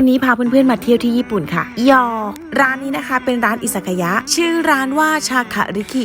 วันนี้พาเพื่อนๆมาเที่ยวที่ญี่ปุ่นค่ะ ยอ ร้านนี้นะคะ เป็นร้านอิซากายะ ชื่อร้านว่าชาคาริคิ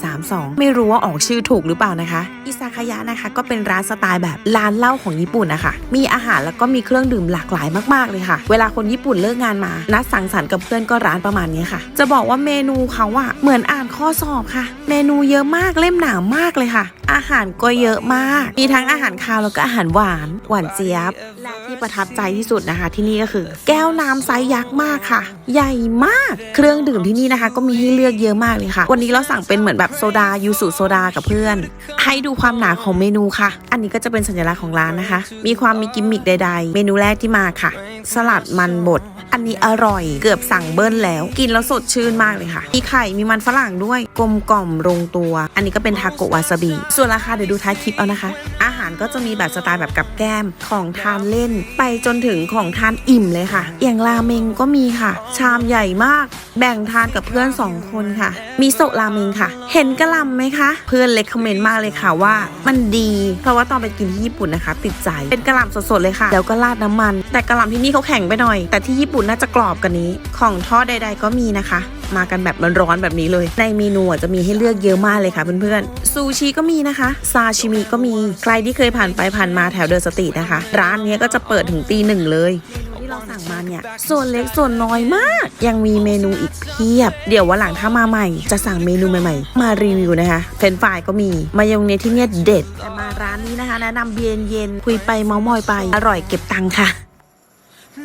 432 ไม่รู้ว่าออกชื่อถูกหรือเปล่านะคะ อิซากายะนะคะ ก็เป็นร้านสไตล์แบบร้านเหล้าของญี่ปุ่นนะคะ มีอาหารแล้วก็มีเครื่องดื่มหลากหลายมากๆเลยค่ะ เวลาคนญี่ปุ่นเลิกงานมา นัดสังสรรค์กับเพื่อนก็ร้านประมาณนี้ค่ะ จะบอกว่าเมนูเขาอะเหมือนอ่านข้อสอบค่ะ เมนูเยอะมากเล่มหนามากเลยค่ะ อาหารก็เยอะมาก มีทั้งอาหารคาวแล้วก็อาหารหวาน หวานเจี๊ยบ และที่ประทับใจที่สุดนะคะ ที่นี่ก็คือ แก้วน้ำไซส์ยักษ์มากค่ะ ใหญ่มาก เครื่องดื่มที่นี่นะคะ ก็มีให้เลือกเยอะมากเลยค่ะ วันนี้เราสั่งเป็นเหมือนแบบโซดายูสุโซดากับเพื่อน ให้ดูความหนาของเมนูค่ะ อันนี้ก็จะเป็นสัญลักษณ์ของร้านนะคะ มีความมีกิมมิคใด ๆ เมนูแรกที่มาค่ะ สลัดมันบด อันนี้อร่อยเกือบสั่งเบิ้ลแล้ว กินแล้วสดชื่นมากเลยค่ะ มีไข่มีมันฝรั่งด้วยกลมกล่อมลงตัว อันนี้ก็เป็นทาโกะวาซาบิส่วนราคาเดี๋ยวดูท้ายคลิปเอานะคะ อาหารก็จะมีแบบสไตล์แบบกับแก้มของทานเล่น ไปจนถึงของทานอิ่มเลยค่ะอย่างราเมงก็มีค่ะ ชามใหญ่มาก แบ่งทานกับเพื่อนสองคนค่ะ มีโซราเมงค่ะ เห็นกระลำไหมคะ เพื่อนเล c กคอมเมนต์มากเลยค่ะว่า มันดี เพราะว่าตอนไปกินที่ญี่ปุ่นนะคะ ติดใจเป็นกระลำสดๆเลยค่ะ แล้วก็ราดน้ำมัน แต่กระลำที่นี่เขาแข็งไปหน่อย แต่ที่ญี่ปุ่นน่าจะกรอบกันนี้ ของทอดใด ๆ ก็มีนะคะ มากันแบบร้อนๆแบบนี้เลย ในเมนูอะจะมีให้เลือกเยอะมากเลยค่ะเพื่อนๆซูชิก็มีนะคะ ซาชิมิก็มีใครที่เคยผ่านไปผ่านมาแถวเดอะสตรีทนะคะ ร้านเนี้ยก็จะเปิดถึงตีหนึ่งเลยที่เราสั่งมาเนี่ย ส่วนเล็กส่วนน้อยมาก ยังมีเมนูอีกเพียบ เดี๋ยววันหลังถ้ามาใหม่ จะสั่งเมนูใหม่ๆ มารีวิวนะคะ เฟรนช์ฟรายก็มี มายองเนสที่เนี่ยเด็ด แต่มาร้านนี้นะคะ แนะนำเย็นเย็นๆคุยไปเมาส์มอยไป อร่อยเก็บตังค่ะ